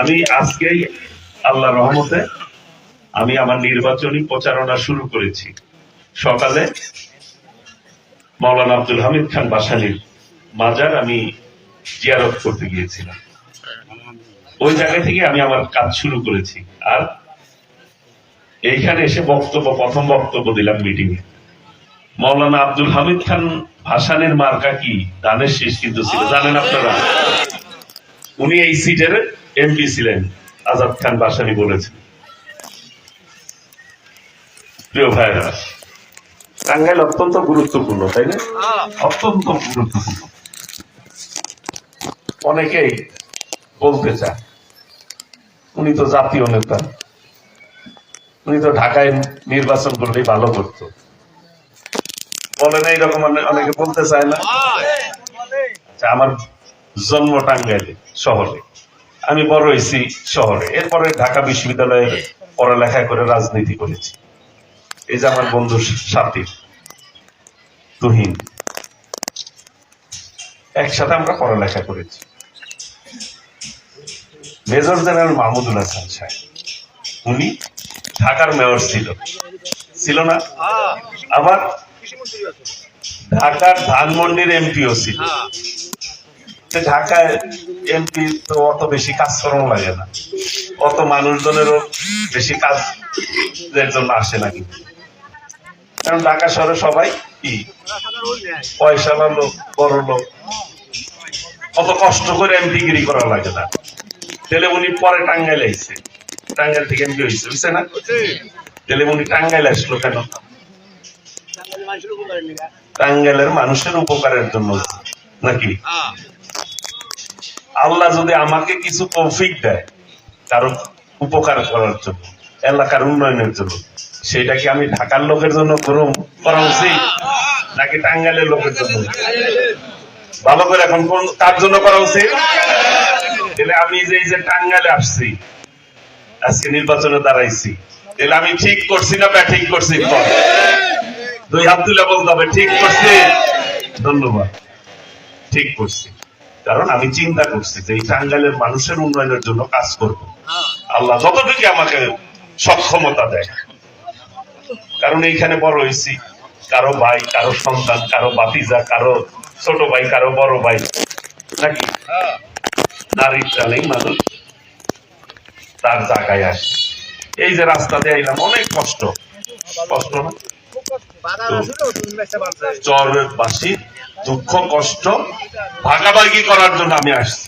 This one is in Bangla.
আমি আজকেই আল্লাহ রহমতে আমি আমার নির্বাচনী প্রচারণা শুরু করেছি। সকালে মৌলানা আব্দুল হামিদ খান বাসানির মাজার আমি জিয়ারত করতে গিয়েছিলাম। ওই জায়গা থেকে আমি আমার কাজ শুরু করেছি। আর এইখানে এসে বক্তব্য, প্রথম বক্তব্য দিলাম মিটিং এ। মৌলানা আব্দুল হামিদ খান ভাসানের মার্কা কি? দানের শেষ কিন্তু ছিল। জানেন আপনারা? উনি এই সিটের এমপি ছিলেন আজাদ খান বাসানি বলেছেন। প্রিয় ভাইরা টাঙ্গাইল অত্যন্ত গুরুত্বপূর্ণ তাই না? অত্যন্ত গুরুত্বপূর্ণ। অনেকেই বলতে চায় উনি তো জাতীয় নেতা। উনি তো ঢাকায় নির্বাচন করলেই ভালো করতো। বলে না এইরকম অনেকে বলতে চায় না। আচ্ছা, আমার জন্ম টাঙ্গাইলে শহরে। আমি বড় হয়েছি শহরে। এরপরে ঢাকা বিশ্ববিদ্যালয়ে পড়ালেখা করে রাজনীতি করেছি। এই যে আমার বন্ধু সাথী তুহিন একসাথে আমরা পড়ালেখা করেছি। মেজর জেনারেল মাহমুদুল হাসান সাহেব উনি ঢাকার মেয়র ছিল। ছিল না? আবার ঢাকার ধানমন্ডির এমপিও ছিল। তো ঢাকায় এমপি তো অত বেশি কাজকর্ম লাগে না। অত মানুষজনেরও বেশি কাজ এর জন্য আসে না কারণ ঢাকা শহরে সবাই কি? পয়সা লোক, বড় লোক। অত কষ্ট করে এমপি গিরি করা লাগে না। তাহলে উনি পরে টাঙ্গাইল আইছে। টাঙ্গাইল থেকে এমপি হয়েছে বুঝছে না? তাহলে উনি টাঙ্গাইল আসলো কেন? টাঙ্গাইলের মানুষের উপকারের জন্য নাকি? আল্লাহ যদি আমাকে কিছু তৌফিক দেয় কারও উপকার করার জন্য, এলাকার উন্নয়নের জন্য, সেটা কি আমি ঢাকার লোকের জন্য করা উচিত? নাকি টাঙ্গাইলের লোকের জন্য? ভালো করে এখন কোন, কার জন্য করা উচিত? আমি যে যে টাঙ্গাইলে আসছি, আজকে নির্বাচনে দাঁড়াইছি, তাহলে আমি ঠিক করছি না ব্যাঠিক করছি? দুই হাত তুলে বলতে হবে, ঠিক করছি। ধন্যবাদ। ঠিক করছি। কারণ আমি চিন্তা করছি যে এই টাঙ্গাইলের মানুষের উন্নয়নের জন্য কাজ করব। আল্লাহ যতটুকু আমাকে সক্ষমতা দেয়। কারণ এইখানে বড় হয়েছি। কারও ভাই, কারও সন্তান, কারও বাতিজা কারও ছোট ভাই, কারও বড় ভাই। নাকি? নারীর টানেই মানুষ তার জায়গায় আসে। এই যে রাস্তা দিয়ে আইলাম, অনেক কষ্ট। কষ্ট না? চরবাসী দুঃখ কষ্ট ভাগাভাগি করার জন্য আমি আসছি।